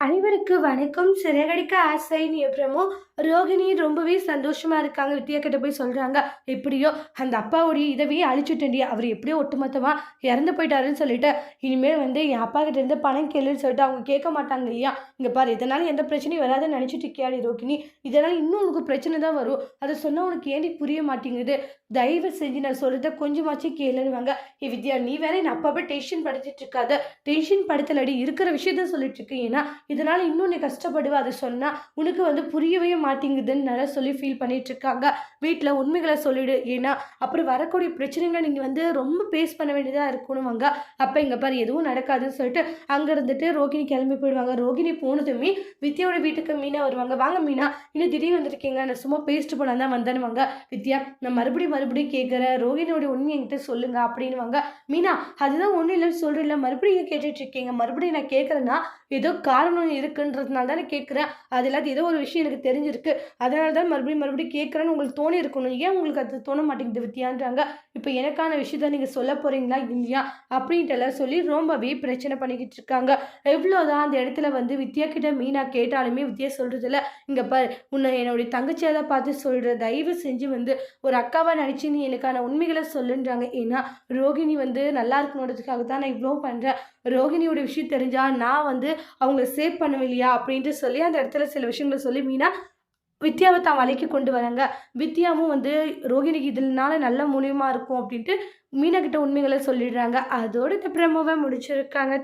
அனைவருக்கு வணக்கம். சிறகடிக்க நீ அப்புறமோ ரோகிணி ரொம்பவே சந்தோஷமா இருக்காங்க. வித்யா கிட்ட போய் சொல்றாங்க எப்படியோ அந்த அப்பாவுடைய இதவே அழிச்சுட்டேன்டி. அவர் எப்படியோ ஒட்டுமொத்தமா இறந்து போயிட்டாருன்னு சொல்லிட்டு இனிமேல் வந்து என் அப்பா கிட்ட இருந்து பணம் கேளுன்னு சொல்லிட்டு அவங்க கேட்க மாட்டாங்க இல்லையா? இங்க பாரு இதனால எந்த பிரச்சனையும் வராதுன்னு நினைச்சிட்டு இருக்கியாடி ரோகிணி. இதனால இன்னும் உனக்கு பிரச்சனை தான் வரும். அதை சொன்னா உனக்கு ஏண்டி புரிய மாட்டேங்குது? தயவு செஞ்சு நான் சொல்றத கொஞ்சமாச்சும் கேளுன்னுவாங்க. ஏ வித்யா நீ வேற என் அப்பாவை டென்ஷன் படுத்திட்டு இருக்காத. டென்ஷன் படுத்தலடி. இருக்கிற விஷயத்த சொல்லிட்டு இருக்கு. ஏன்னா இதனால் இன்னும் நீ கஷ்டப்படுவ அதை சொன்னால் உனக்கு வந்து புரியவே மாட்டேங்குதுன்னு நல்லா சொல்லி ஃபீல் பண்ணிகிட்ருக்காங்க வீட்டில் உண்மைகளை சொல்லிவிடு ஏன்னா அப்புறம் வரக்கூடிய பிரச்சனைகளை நீங்கள் வந்து ரொம்ப பேஸ் பண்ண வேண்டியதாக இருக்கணுவாங்க அப்போ இங்கே பாரு எதுவும் நடக்காதுன்னு சொல்லிட்டு அங்கே இருந்துட்டு ரோகிணி கிளம்பி போயிடுவாங்க. ரோகிணி போனதுமே வித்யாவோட வீட்டுக்கு மீனா வருவாங்க. வாங்க மீனா இன்னும் திடீர்னு வந்திருக்கீங்க. நான் சும்மா பேஸ்ட் போனால் தான் வந்தேனுவாங்க வித்யா நான் மறுபடியும் மறுபடியும் கேட்குறேன் ரோகிணியோட உண்மை என்கிட்ட சொல்லுங்க அப்படின்னுவாங்க. மீனா அதுதான் ஒன்றும் இல்லைன்னு சொல்கிறேன் மறுபடியும் கேட்டுட்ருக்கீங்க மறுபடியும் நான் கேட்குறேன்னா ஏதோ காரணம் இருக்குன்றதுனால தானே கேட்குறேன். அது இல்லாத ஏதோ ஒரு விஷயம் எனக்கு தெரிஞ்சிருக்கு. அதனால தான் மறுபடியும் மறுபடியும் கேட்குறேன்னு உங்களுக்கு தோணி இருக்கணும். ஏன் உங்களுக்கு அது தோண மாட்டேங்குது வித்தியான்றாங்க இப்போ எனக்கான விஷயத்த நீங்கள் சொல்ல போகிறீங்களா இல்லையா? அப்படின்ட்டு எல்லாம் சொல்லி ரொம்பவே பிரச்சனை பண்ணிக்கிட்டு இருக்காங்க. எவ்வளோதான் அந்த இடத்துல வந்து வித்யா கிட்ட மீனா கேட்டாலுமே வித்யா சொல்கிறதில்ல இங்கே பாரு உன்னை என்னுடைய தங்கச்சியாக தான் பார்த்து சொல்கிற தயவு செஞ்சு வந்து ஒரு அக்காவாக நினச்சி நீ எனக்கான உண்மைகளை சொல்லுன்றாங்க. ஏன்னா ரோகிணி வந்து நல்லா இருக்கணுன்றதுக்காக தான் நான் இவ்வளோ பண்ணுறேன் ரோகிணியோட விஷயம் தெரிஞ்சால் நான் வந்து அவங்கள சேவ் பண்ணுவேன் அப்படின்ட்டு சொல்லி அந்த இடத்துல சில விஷயங்களை சொல்லி மீனா வித்யாவை தான் வலைக்கு கொண்டு வராங்க. வித்யாவும் வந்து ரோகிணிக்கு இதனால நல்ல மூலியமாக இருக்கும் அப்படின்ட்டு மீனா கிட்ட உண்மைகளை சொல்லிடுறாங்க. அதோடு இந்த பிரமோவை முடிச்சிருக்காங்க.